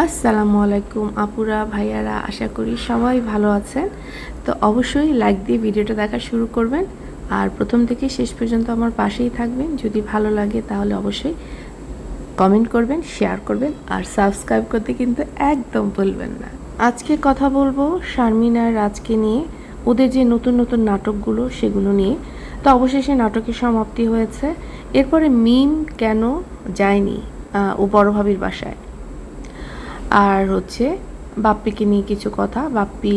আসসালামু আলাইকুম আপুরা, ভাইয়ারা, আশা করি সবাই ভালো আছেন। তো অবশ্যই লাইক দিয়ে ভিডিওটা দেখা শুরু করবেন। আর প্রথম থেকে শেষ পর্যন্ত আমার পাশেই থাকবেন। যদি ভালো লাগে তাহলে অবশ্যই কমেন্ট করবেন শেয়ার করবেন, আর সাবস্ক্রাইব করতে কিন্তু একদম ভুলবেন না। আজকে কথা বলব শারমিন রাজকে নিয়ে, ওদের যে নতুন নতুন নাটকগুলো সেগুলো নিয়ে। তো অবশেষে নাটকের সমাপ্তি হয়েছে। এরপরে মিম কেন যায়নি ও বড় ভাবির বাসায়? আর হচ্ছে বাপ্পিকে নিয়ে কিছু কথা। বাপ্পি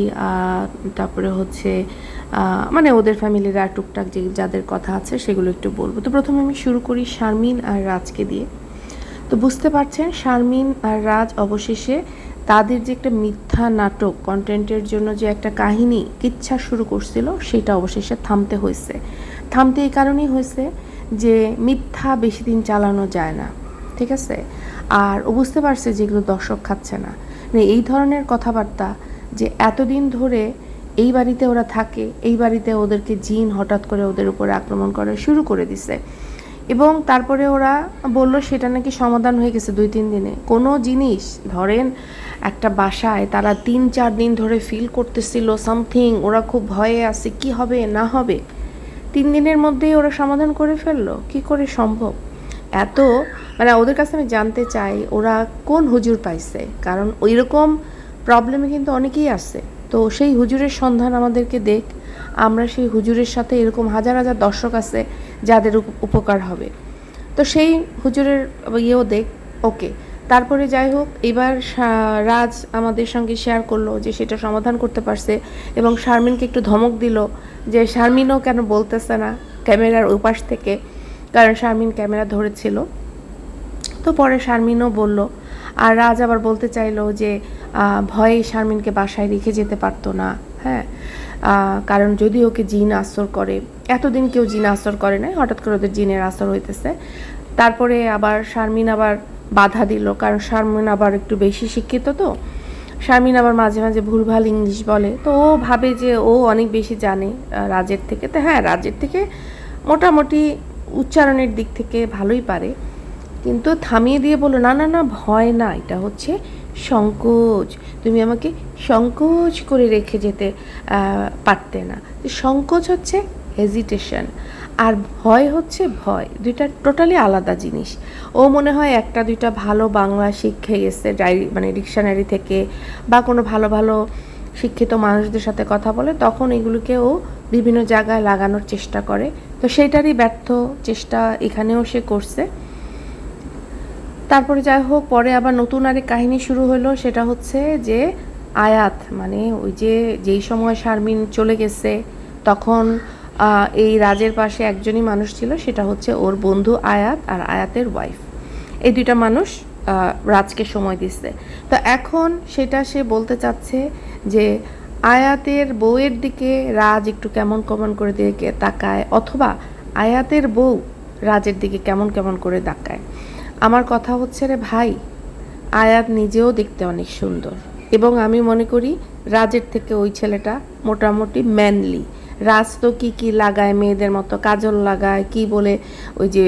তারপরে হচ্ছে মানে ওদের ফ্যামিলির আর টুকটাক যে যাদের কথা আছে সেগুলো একটু বলব। তো প্রথমে আমি শুরু করি শারমিন আর রাজকে দিয়ে। তো বুঝতে পারছেন, শারমিন আর রাজ অবশেষে তাদের যে একটা মিথ্যা নাটক কন্টেন্টের জন্য যে একটা কাহিনী কিচ্ছা শুরু করছিল, সেটা অবশেষে থামতে হয়েছে। থামতে এই কারণেই হয়েছে যে মিথ্যা বেশি দিন চালানো যায় না, ঠিক আছে? আর ও বুঝতে পারছে যেগুলো দর্শক খাচ্ছে না। মানে এই ধরনের কথাবার্তা যে এতদিন ধরে এই বাড়িতে ওরা থাকে, এই বাড়িতে ওদেরকে জিন হঠাৎ করে ওদের উপরে আক্রমণ করা শুরু করে দিছে। এবং তারপরে ওরা বলল, সেটা নাকি সমাধান হয়ে গেছে দুই, তিন দিনে। কোনো জিনিস, ধরেন একটা বাসায় তারা তিন, চার দিন ধরে ফিল করতেছিল সামথিং ওরা খুব ভয়ে আছে, কি হবে, না হবে? তিন দিনের মধ্যেই ওরা সমাধান করে ফেলল। কি করে সম্ভব? এত মানে ওদের কাছে আমি জানতে চাই, ওরা কোন হুজুর পাইছে? কারণ ওই রকম প্রবলেমে কিন্তু অনেকেই আছে। তো সেই হুজুরের সন্ধান আমাদেরকে দেখ, আমরা সেই হুজুরের সাথে এরকম হাজার হাজার দর্শক আছে যাদের উপ- উপকার হবে। তো সেই হুজুরের ইয়েও দেখ ওকে তারপরে যাই হোক, এবার রাজ আমাদের সঙ্গে শেয়ার করল যে সেটা সমাধান করতে পারছে এবং শারমিনকে একটু ধমক দিল যে শারমিনও কেন বলতেছে না ক্যামেরার উপাস থেকে, কারণ শারমিন ক্যামেরা ধরেছিল। তো পরে শারমিনও বলল, আর রাজ আবার বলতে চাইলো যে ভয়ে শারমিনকে বাসায় রেখে যেতে পারতো না হ্যাঁ? কারণ যদি ওকে জিন আসর করে, এতদিন কেউ জিন আসর করে না হঠাৎ করে ওদের জিনের আসর হইতেছে। তারপরে আবার শারমিন আবার বাধা দিল, কারণ শারমিন আবার একটু বেশি শিক্ষিত তো। শারমিন আবার মাঝে মাঝে ভুলভাল ইংলিশ বলে। তো ও ভাবে যে ও অনেক বেশি জানে রাজের থেকে। তো হ্যাঁ রাজের থেকে মোটামুটি উচ্চারণের দিক থেকে ভালোই পারে। কিন্তু থামিয়ে দিয়ে বলল, না না না, ভয় না, এটা হচ্ছে সংকোচ। তুমি আমাকে সংকোচ করে রেখে যেতে পারতে না। সংকোচ হচ্ছে হেজিটেশন আর ভয় হচ্ছে ভয়। দুইটা টোটালি আলাদা জিনিস। ও মনে হয় একটা, দুইটা ভালো বাংলা শিখে গেছে ডায়েরি মানে ডিকশনারি থেকে, বা কোনো ভালো ভালো শিক্ষিত মানুষদের সাথে কথা বলে, তখন এগুলোকে ও বিভিন্ন জায়গায় লাগানোর চেষ্টা করে। তো সেটারই ব্যর্থ চেষ্টা এখানেও সে করছে। তারপরে যাই হোক, পরে আবার নতুন আরেক কাহিনী শুরু হলো, সেটা হচ্ছে যে আয়াত মানে ওই যে যেই সময় শারমিন চলে গেছে, তখন এই রাজের পাশে একজনই মানুষ ছিল, সেটা হচ্ছে ওর বন্ধু আয়াত আর আয়াতের ওয়াইফ এই দুইটা মানুষ রাজকে সময় দিচ্ছে তো এখন সেটা সে বলতে চাচ্ছে যে আয়াতের বউয়ের দিকে রাজ একটু কেমন কেমন করে দিকে তাকায়, অথবা আয়াতের বউ রাজের দিকে কেমন কেমন করে তাকায়। আমার কথা হচ্ছে রে ভাই, আয়াত নিজেও দেখতে অনেক সুন্দর। এবং আমি মনে করি রাজের থেকে ওই ছেলেটা মোটামুটি ম্যানলি রাজ তো কী কী লাগায়, মেয়েদের মতো কাজল লাগায়, কি বলে ওই যে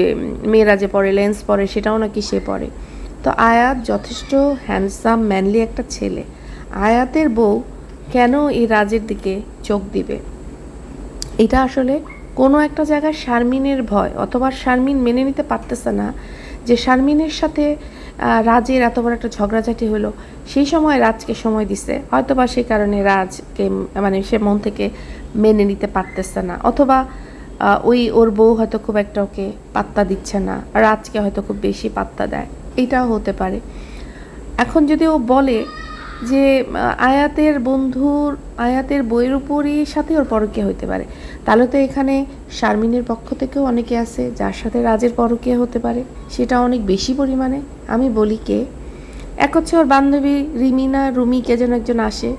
মেয়েরা যে পরে লেন্স পরে সেটাও নাকি সে পরে। তো আয়াত যথেষ্ট হ্যান্ডসাম ম্যানলি একটা ছেলে। আয়াতের বউ কেন এই রাজের দিকে চোখ দিবে? এটা আসলে কোনো একটা জায়গায় শারমিনের ভয়, অথবা শারমিন মেনে নিতে পারতেছে না। যে শারমিনের সাথে রাজের এত বড় একটা ঝগড়াঝাটি হলো, সেই সময় রাজকে সময় দিছে। হয়তো বা সেই কারণে রাজকে মানে সে মন থেকে মেনে নিতে পারতেছে না। অথবা ওই ওর বউ হয়তো খুব একটা ওকে পাত্তা দিচ্ছে না রাজকে হয়তো খুব বেশি পাত্তা দেয়। এটাও হতে পারে। এখন যদি ও বলে যে আয়াতের বন্ধুর, আয়াতের বইয়ের উপরই সাথে ওর পরকীয়া হইতে পারে। তাহলে তো এখানে শারমিনের পক্ষ থেকেও অনেকে আছে যার সাথে রাজের পরকীয়া হতে পারে, সেটা অনেক বেশি পরিমাণে। আমি বলি কে? এক হচ্ছে ওর বান্ধবী রিমিনা, রুমি, কে যেন একজন আসে।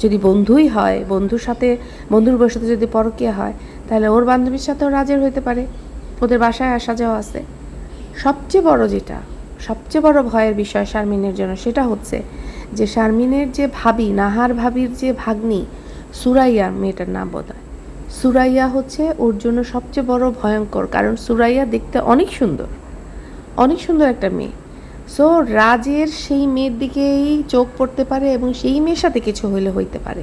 যদি বন্ধুই হয়, বন্ধুর সাথে, বন্ধুর বউয়ের সাথে যদি পরকীয়া হয়, তাহলে ওর বান্ধবীর সাথেও রাজের হইতে পারে। ওদের বাসায় আসা যাওয়া আছে। সবচেয়ে বড় যেটা, সবচেয়ে বড় ভয়ের বিষয় শারমিনের জন্য, সেটা হচ্ছে যে শারমিনের যে ভাবি, নাহার ভাবির যে ভাগ্নি, সুরাইয়া, মেয়েটার নাম বোধ হয় সুরাইয়া হচ্ছে ওর জন্য সবচেয়ে বড় ভয়ঙ্কর, কারণ সুরাইয়া দেখতে অনেক সুন্দর অনেক সুন্দর একটা মেয়ে। সো রাজের সেই মেয়ের দিকেই চোখ পড়তে পারে এবং সেই মেয়ের সাথে কিছু হইলে হইতে পারে।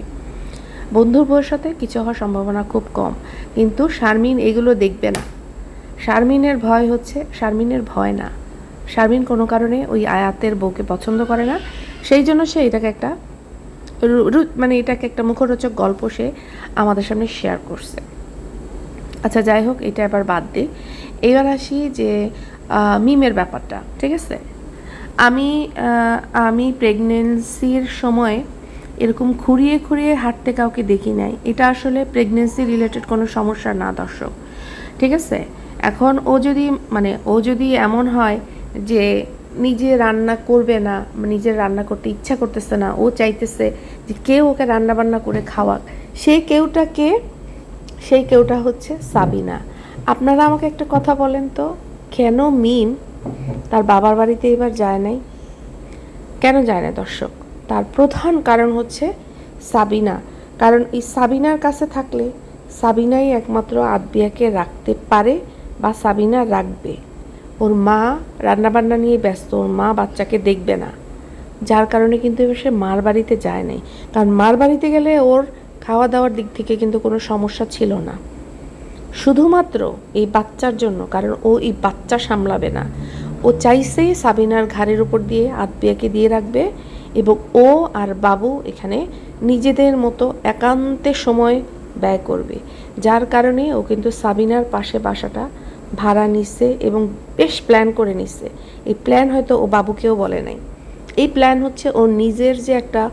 বন্ধুর বউয়ের সাথে কিছু হওয়ার সম্ভাবনা খুব কম, কিন্তু শারমিন এগুলো দেখবে না। শারমিনের ভয় হচ্ছে, শারমিনের ভয় না। শারমিন কোনো কারণে ওই আয়াতের বউকে পছন্দ করে না, সেই জন্য সে এটাকে একটা মানে এটাকে একটা মুখরোচক গল্প সে আমাদের সামনে শেয়ার করছে। আচ্ছা যাই হোক, এটা এবার বাদ দিই। এবার আসি যে মিমের ব্যাপারটা, ঠিক আছে? আমি আমি প্রেগনেন্সির সময় এরকম খুঁড়িয়ে খুঁড়িয়ে হাঁটতে কাউকে দেখি নাই। এটা আসলে প্রেগনেন্সি রিলেটেড কোনো সমস্যা না, দর্শক। ঠিক আছে? এখন ও যদি মানে ও যদি এমন হয় যে নিজে রান্না করবে না নিজের রান্না করতে ইচ্ছা করতেছে না, ও চাইতেছে যে কেউ ওকে রান্না বান্না করে খাওয়াক। সেই কেউটা কে সেই কেউটা হচ্ছে সাবিনা। আপনারা আমাকে একটা কথা বলেন তো, কেন মিম তার বাবার বাড়িতে এবার যায় নাই? কেন যায় না দর্শক? তার প্রধান কারণ হচ্ছে সাবিনা। কারণ এই সাবিনার কাছে থাকলে সাবিনাই একমাত্র আদবিয়াকে রাখতে পারে বা সাবিনা রাখবে। ওর মা রান্নাবান্না নিয়ে ব্যস্ত, ওর মা বাচ্চাকে দেখবে না। যার কারণে কিন্তু এবার সে মার বাড়িতে যায় নাই। কারণ মার বাড়িতে গেলে ওর খাওয়া দাওয়ার দিক থেকে কিন্তু কোনো সমস্যা ছিল না। শুধুমাত্র এই বাচ্চার জন্য, কারণ ও এই বাচ্চা সামলাবে না। ও চাইছে সাবিনার ঘাড়ের উপর দিয়ে আতবিয়াকে দিয়ে রাখবে এবং ও আর বাবু এখানে নিজেদের মতো একান্তে সময় ব্যয় করবে। যার কারণে ও কিন্তু সাবিনার পাশে বাসাটা ভাড়া নিচ্ছে এবং বেশ প্ল্যান করে নিচ্ছে এই প্ল্যান হয়তো ও বাবুকেও বলে নাই। এই প্ল্যান হচ্ছে ওর নিজের যে একটা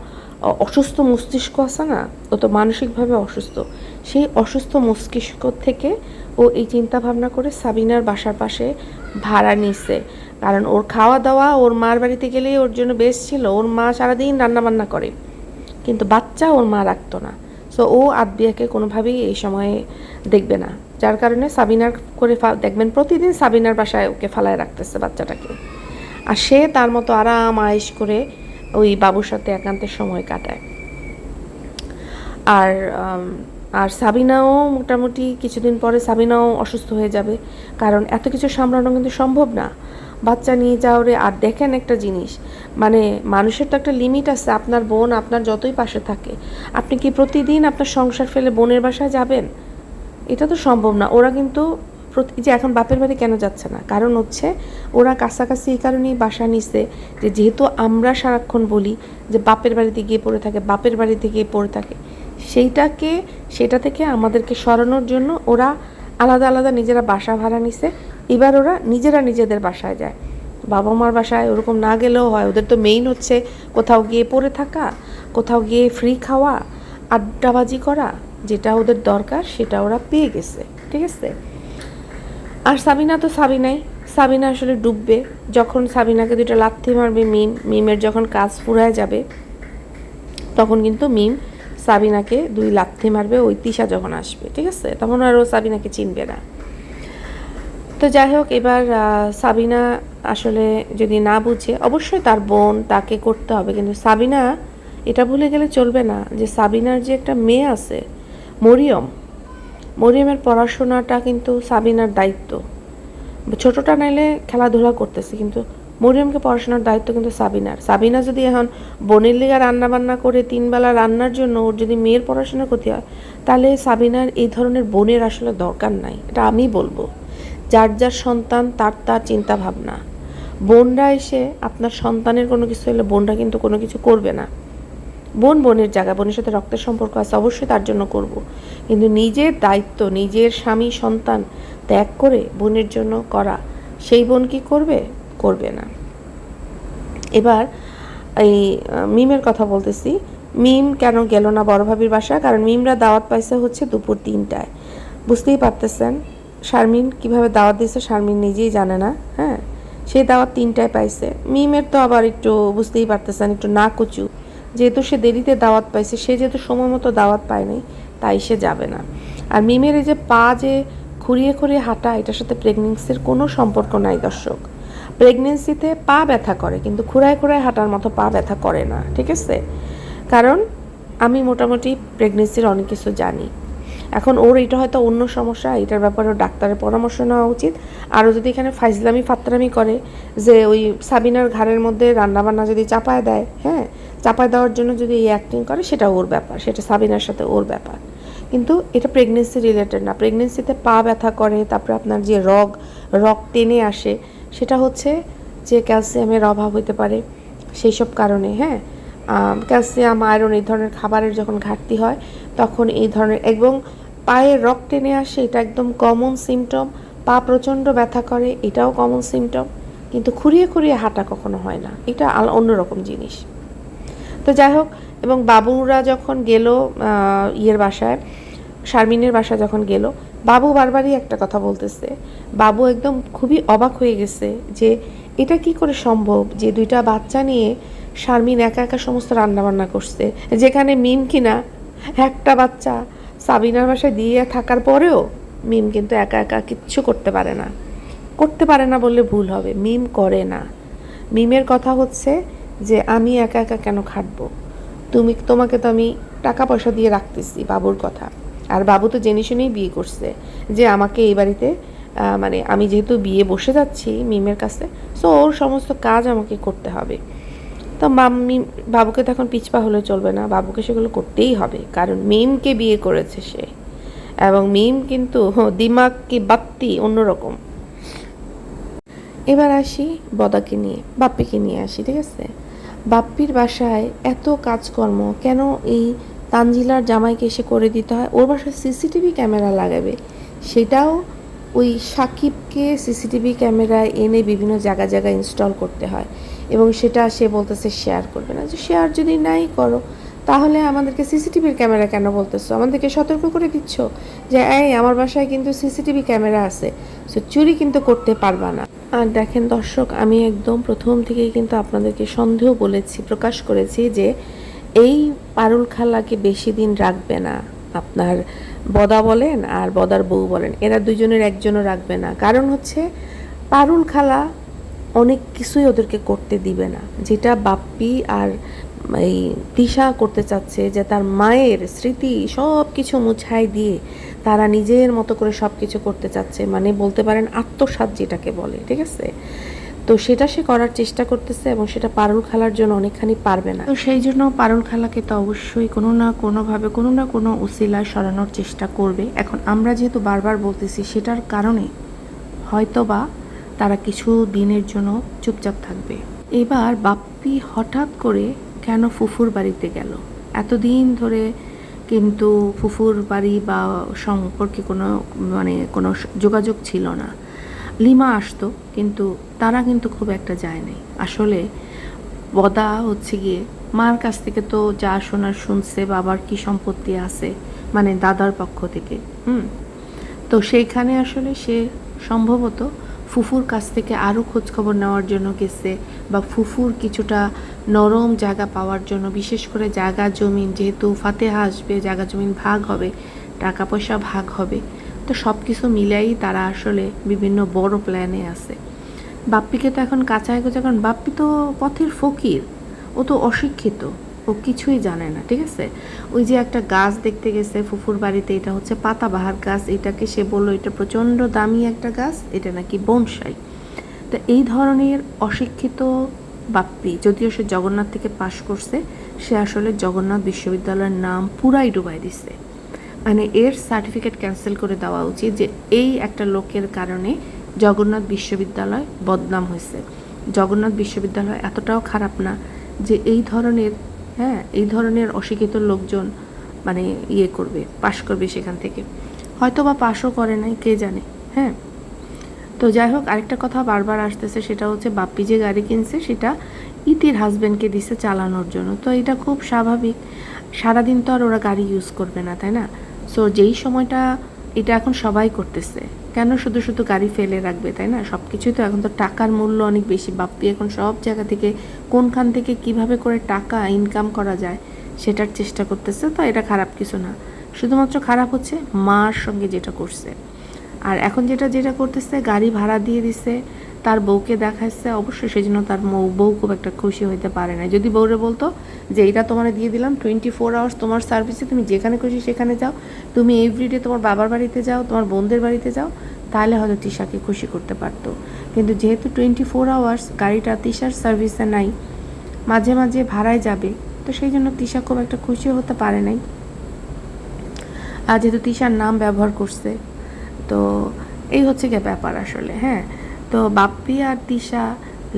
অসুস্থ মস্তিষ্ক আছে না, ও তো মানসিকভাবে অসুস্থ। সেই অসুস্থ মস্তিষ্ক থেকে ও এই চিন্তা ভাবনা করে সাবিনার বাসার পাশে ভাড়া নিছে। কারণ ওর খাওয়া দাওয়া ওর মার বাড়িতে গেলেই ওর জন্য বেশ ছিল। ওর মা সারাদিন রান্নাবান্না করে। কিন্তু বাচ্চা ওর মা রাখতো না। সো ও আদবিয়াকে কোনোভাবেই এই সময়ে দেখবে না। যার কারণে সাবিনার করে দেখবেন প্রতিদিন সাবিনার বাসায় ওকে ফালায় রাখতেছে বাচ্চাটাকে। আর সে তার মতো আরাম আয়েশ করে ওই বাবুর সাথে একান্তের সময় কাটায়। আর আর সাবিনাও মোটামুটি কিছুদিন পরে সাবিনাও অসুস্থ হয়ে যাবে। কারণ এত কিছু সামলানো কিন্তু সম্ভব না। বাচ্চা নিয়ে যাওয়ারে আর দেখেন একটা জিনিস মানে মানুষের তো একটা লিমিট আছে, আপনার বোন আপনার যতই পাশে থাকে। আপনি কি প্রতিদিন আপনার সংসার ফেলে বোনের বাসায় যাবেন? এটা তো সম্ভব না। ওরা কিন্তু যে এখন বাপের বাড়ি কেন যাচ্ছে না? কারণ হচ্ছে ওরা কাছাকাছি এই কারণেই বাসা নিছে যে যেহেতু আমরা সারাক্ষণ বলি যে বাপের বাড়িতে গিয়ে পড়ে থাকে, বাপের বাড়িতে গিয়ে পড়ে থাকে, সেইটাকে, সেটা থেকে আমাদেরকে সরানোর জন্য ওরা আলাদা আলাদা নিজেরা বাসা ভাড়া নিছে। এবার ওরা নিজেরা নিজেদের বাসায় যায়। বাবা মার বাসায় ওরকম না গেলেও হয়। ওদের তো মেইন হচ্ছে কোথাও গিয়ে পড়ে থাকা, কোথাও গিয়ে ফ্রি খাওয়া, আড্ডাবাজি করা যেটা ওদের দরকার, সেটা ওরা পেয়ে গেছে, ঠিক আছে? আর সাবিনা তো সাবিনাই। সাবিনা আসলে ডুববে। যখন সাবিনাকে দুটো লাথি মারবে মিম, মিমের যখন কাজ ফুরায় যাবে, তখন কিন্তু মিম সাবিনাকে দুই লাথি মারবে, ওই তিশা যখন আসবে, ঠিক আছে? তখন আর ও সাবিনাকে চিনবে না। তো যাই হোক, এবার সাবিনা আসলে যদি না বুঝে, অবশ্যই তার বোন তাকে করতে হবে। কিন্তু সাবিনা এটা ভুলে গেলে চলবে না যে সাবিনার যে একটা মেয়ে আছে মরিয়ম। মরিয়মের পড়াশোনাটা কিন্তু সাবিনার দায়িত্ব। ছোটটা নাইলে খেলাধুলা করতেছে, কিন্তু মরিয়মকে পড়াশোনার দায়িত্ব কিন্তু সাবিনার। সাবিনা যদি এখন বোনের লিগা রান্না বান্না করে তিনবেলা রান্নার জন্য ওর যদি মেয়ের পড়াশোনা ক্ষতি হয়, তাহলে সাবিনার এই ধরনের বোনের আসলে দরকার নাই। এটা আমি বলব। যার যার সন্তান, তার তার চিন্তা ভাবনা বোনরা এসে আপনার সন্তানের কোনো কিছু হলে বোনরা কিন্তু কোনো কিছু করবে না। বোন, বোনের জায়গা, বোনের সাথে রক্তের সম্পর্ক আছে, অবশ্যই তার জন্য করব। কিন্তু নিজের দায়িত্ব, নিজের স্বামী, সন্তান ত্যাগ করে বোনের জন্য করা, সেই বোন কি করবে? করবে না। এবার এই মিমের কথা বলতেছি। মিম কেন গেল না বড় ভাবির বাসা? কারণ মিমরা দাওয়াত পাইছে হচ্ছে দুপুর তিনটায়। বুঝতেই পারতেছেন, শারমিন কীভাবে দাওয়াত দিয়েছে শারমিন নিজেই জানে না হ্যাঁ? সেই দাওয়াত তিনটায় পাইছে। মিমের তো আবার একটু, বুঝতেই পারতেছেন, একটু না কুচু যেহেতু সে দেরিতে দাওয়াত পাইছে, সে যেহেতু সময় মতো দাওয়াত পায়নি তাই সে যাবে না। আর মিমের এই যে পা যে খুঁড়িয়ে খুঁড়িয়ে হাঁটা, এটার সাথে প্রেগনেন্সির কোনো সম্পর্ক নাই দর্শক। প্রেগনেন্সিতে পা ব্যথা করে, কিন্তু খুঁড়ায় খুঁড়ায় হাঁটার মতো পা ব্যথা করে না, ঠিক আছে? কারণ আমি মোটামুটি প্রেগনেন্সির অনেক কিছু জানি। এখন ওর এটা হয়তো অন্য সমস্যা, এটার ব্যাপারে ডাক্তারের পরামর্শ নেওয়া উচিত। আরও যদি এখানে ফাইজলামি ফাত্রামি করে যে ওই সাবিনার ঘাড়ের মধ্যে রান্নাবান্না যদি চাপায় দেয় হ্যাঁ চাপায় দেওয়ার জন্য যদি এই অ্যাক্টিং করে, সেটা ওর ব্যাপার, সেটা সাবিনার সাথে ওর ব্যাপার। কিন্তু এটা প্রেগনেন্সি রিলেটেড না। প্রেগনেন্সিতে পা ব্যথা করে, তারপরে আপনার যে রগ রগ টেনে আসে, সেটা হচ্ছে যে ক্যালসিয়ামের অভাব হতে পারে সেই সব কারণে হ্যাঁ? ক্যালসিয়াম, আয়রন এই ধরনের খাবারের যখন ঘাটতি হয়, তখন এই ধরনের, এবং পায়ে রক টেনে আসে, এটা একদম কমন সিমটম পা প্রচণ্ড ব্যথা করে, এটাও কমন সিমটম কিন্তু খুঁড়িয়ে খুঁড়িয়ে হাঁটা কখনো হয় না। এটা অন্যরকম জিনিস। তো যাই হোক, এবং বাবুরা যখন গেল ইয়ের বাসায়, শারমিনের বাসায় যখন গেল, বাবু বারবারই একটা কথা বলতেছে। বাবু একদম খুবই অবাক হয়ে গেছে যে এটা কি করে সম্ভব যে দুইটা বাচ্চা নিয়ে শারমিন একা একা সমস্ত রান্নাবান্না করছে? যেখানে মিম কিনা, একটা বাচ্চা সাবিনার বাসায় দিয়ে থাকার পরেও মিম কিন্তু একা একা কিচ্ছু করতে পারে না। করতে পারে না বললে ভুল হবে, মিম করে না। মিমের কথা হচ্ছে যে আমি একা একা কেন খাটবো? তুমি, তোমাকে তো আমি টাকা পয়সা দিয়ে রাখতেছি, বাবুর কথা। আর বাবু তো জেনে শুনেই বিয়ে করছে যে আমাকে এই বাড়িতে মানে আমি যেহেতু বিয়ে বসে যাচ্ছি মিমের কাছে সো ওর সমস্ত কাজ আমাকে করতে হবে। তো মাম্মি, বাবুকে তখন পিছপা হলে চলবে না, বাবুকে সেগুলো করতেই হবে, কারণ মিমকে বিয়ে করেছে সে। এবং মিম কিন্তু দিমাগ কি বাত্তি অন্যরকম। এবার আসি বদাকে নিয়ে, বাপ্পিকে নিয়ে আসি, ঠিক আছে? বাপ্পির বাসায় এত কাজকর্ম, কেন এই তানজিলার জামাইকে এসে করে দিতে হয়? ওর বাসায় সিসিটিভি ক্যামেরা লাগাবে। সেটাও ওই সাকিবকে সিসিটিভি ক্যামেরায় এনে বিভিন্ন জায়গা জায়গায় ইনস্টল করতে হয়। এবং সেটা সে বলতেছে শেয়ার করবে না। যে শেয়ার যদি নাই করো, তাহলে আমাদেরকে সিসিটিভির ক্যামেরা কেন বলতেছো? আমাদেরকে সতর্ক করে দিচ্ছ? যে, এই, আমার বাসায় কিন্তু সিসিটিভি ক্যামেরা আছে। সো চুরি কিন্তু করতে পারবা না। আর দেখেন দর্শক, আমি একদম প্রথম থেকেই কিন্তু আপনাদেরকে সন্দেহ বলেছি, প্রকাশ করেছি যে এই পারুল খালাকে বেশি দিন রাখবে না। আপনার বদা বলেন আর বদার বউ বলেন, এরা দুজনের একজনও রাখবে না। কারণ হচ্ছে পারুল খালা অনেক কিছুই ওদেরকে করতে দিবে না। যেটা বাপ্পি আর এই দিশা করতে চাচ্ছে যে তার মায়ের স্মৃতি সব কিছু মুছাই দিয়ে তারা নিজের মতো করে সব কিছু করতে চাচ্ছে মানে বলতে পারেন আত্মসাৎ যেটাকে বলে, ঠিক আছে? তো সেটা সে করার চেষ্টা করতেছে এবং সেটা পারুল খালার জন্য অনেকখানি পারবে না। তো সেই জন্য পারুল খালাকে তো অবশ্যই কোনো না কোনোভাবে, কোনো না কোনো উসিলায় সরানোর চেষ্টা করবে। এখন আমরা যেহেতু বারবার বলতেছি সেটার কারণে হয়তো বা তারা কিছু দিনের জন্য চুপচাপ থাকবে। এবার বাপ্পি হঠাৎ করে কেন ফুফুর বাড়িতে গেল? এতদিন ধরে কিন্তু ফুফুর বাড়ি বা সম্পর্কে কোনো মানে কোনো যোগাযোগ ছিল না। লিমা আসতো, কিন্তু তারা কিন্তু খুব একটা যায় নাই। আসলে বদা হচ্ছে গিয়ে, মার কাছ থেকে তো যা শোনার শুনছে, বাবার কি সম্পত্তি আছে মানে দাদার পক্ষ থেকে, হুম? তো সেইখানে আসলে সে সম্ভবত ফুফুর কাছ থেকে আরও খোঁজখবর নেওয়ার জন্য গেছে বা ফুফুর কিছুটা নরম জায়গা পাওয়ার জন্য, বিশেষ করে জায়গা জমিন, যেহেতু ফাতেহা আসবে, জায়গা জমিন ভাগ হবে, টাকা পয়সা ভাগ হবে, তো সব কিছু মিলাই তারা আসলে বিভিন্ন বড় প্ল্যানে আছে। বাপ্পিকে তো এখন কাঁচায় গোচা কারণ বাপ্পি তো পথের ফকির, ও তো অশিক্ষিত। ও কিছুই জানে না, ঠিক আছে? ওই যে একটা গাছ দেখতে গেছে ফুফুর বাড়িতে, এটা হচ্ছে পাতাবাহার গাছ, এটাকে সে বলল, এটা প্রচণ্ড দামি একটা গাছ, এটা নাকি বনসাই। তো এই ধরনের অশিক্ষিত বাপ্পি, যদিও সে জগন্নাথ থেকে পাশ করছে, সে আসলে জগন্নাথ বিশ্ববিদ্যালয়ের নাম পুরাই ডুবাই দিছে। মানে এর সার্টিফিকেট ক্যান্সেল করে দেওয়া উচিত যে এই একটা লোকের কারণে জগন্নাথ বিশ্ববিদ্যালয় বদনাম হয়েছে। জগন্নাথ বিশ্ববিদ্যালয় এতটাও খারাপ না যে এই ধরনের হ্যাঁ এই ধরনের অশিক্ষিত লোকজন মানে ইয়ে করবে, পাশ করবে সেখান থেকে। হয়তো বা পাশও করে নাই, কে জানে হ্যাঁ। তো যাই হোক, আরেকটা কথা বারবার আসতেছে, সেটা হচ্ছে বাপ্পি যে গাড়ি কিনছে, সেটা ইতির হাজব্যান্ডকে দিছে চালানোর জন্য। তো এটা খুব স্বাভাবিক। সারাদিন তো আর ওরা গাড়ি ইউজ করবে না, তাই না? সো যেই সময়টা এটা এখন সবাই করতেছে। কেন শুধু শুধু গাড়ি ফেলে রাখবে, তাই না? সব কিছুই তো এখন তো টাকার মূল্য অনেক বেশি। বাপ্পি এখন সব জায়গা থেকে কোনখান থেকে কীভাবে করে টাকা ইনকাম করা যায় সেটার চেষ্টা করতেছে, তো এটা খারাপ কিছু না। শুধুমাত্র খারাপ হচ্ছে মার সঙ্গে যেটা করছে। আর এখন যেটা যেটা করতেছে, গাড়ি ভাড়া দিয়ে দিছে তার বউকে দেখাচ্ছে অবশ্যই সেই জন্য তার বউ খুব একটা খুশি হইতে পারে না যদি বউরে বলতো যে, এইটা তোমার দিয়ে দিলাম টোয়েন্টি ফোর আওয়ার্স তোমার সার্ভিসে তুমি যেখানে খুশি সেখানে যাও। তুমি এভরিডে তোমার বাবার বাড়িতে যাও, তোমার বোনদের বাড়িতে যাও, তাহলে হয়তো তিশাকে খুশি করতে পারতো। কিন্তু যেহেতু টোয়েন্টি ফোর আওয়ার্স গাড়িটা তিশার সার্ভিসে নাই, মাঝে মাঝে ভাড়ায় যাবে, তো সেই জন্য তিশা খুব একটা খুশি হতে পারে নাই। আর যেহেতু তিশার নাম ব্যবহার করছে, তো এই হচ্ছে গিয়ে ব্যাপার আসলে হ্যাঁ? তো বাপ্পি আর তিশা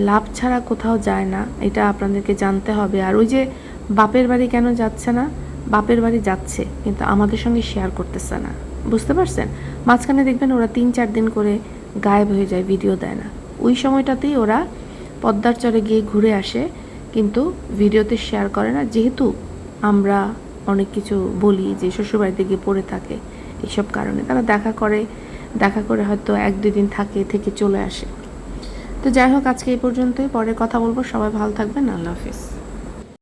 লাভ ছাড়া কোথাও যায় না, এটা আপনাদেরকে জানতে হবে। আর ওই যে বাপের বাড়ি কেন যাচ্ছে না? বাপের বাড়ি যাচ্ছে, কিন্তু আমাদের সঙ্গে শেয়ার করতেছে না। বুঝতে পারছেন? মাঝখানে দেখবেন ওরা তিন চার দিন করে গায়েব হয়ে যায় ভিডিও দেয় না। ওই সময়টাতেই ওরা পদ্মার চরে গিয়ে ঘুরে আসে, কিন্তু ভিডিওতে শেয়ার করে না। যেহেতু আমরা অনেক কিছু বলি যে শ্বশুরবাড়িতে গিয়ে পড়ে থাকে, এইসব কারণে তারা দেখা করে দেখা করে হয়তো এক, দুই দিন থাকে, থেকে চলে আসে। তো যাই হোক, আজকে এই পর্যন্তই। পরে কথা বলব। সবাই ভালো থাকবেন। আল্লাহ হাফিজ।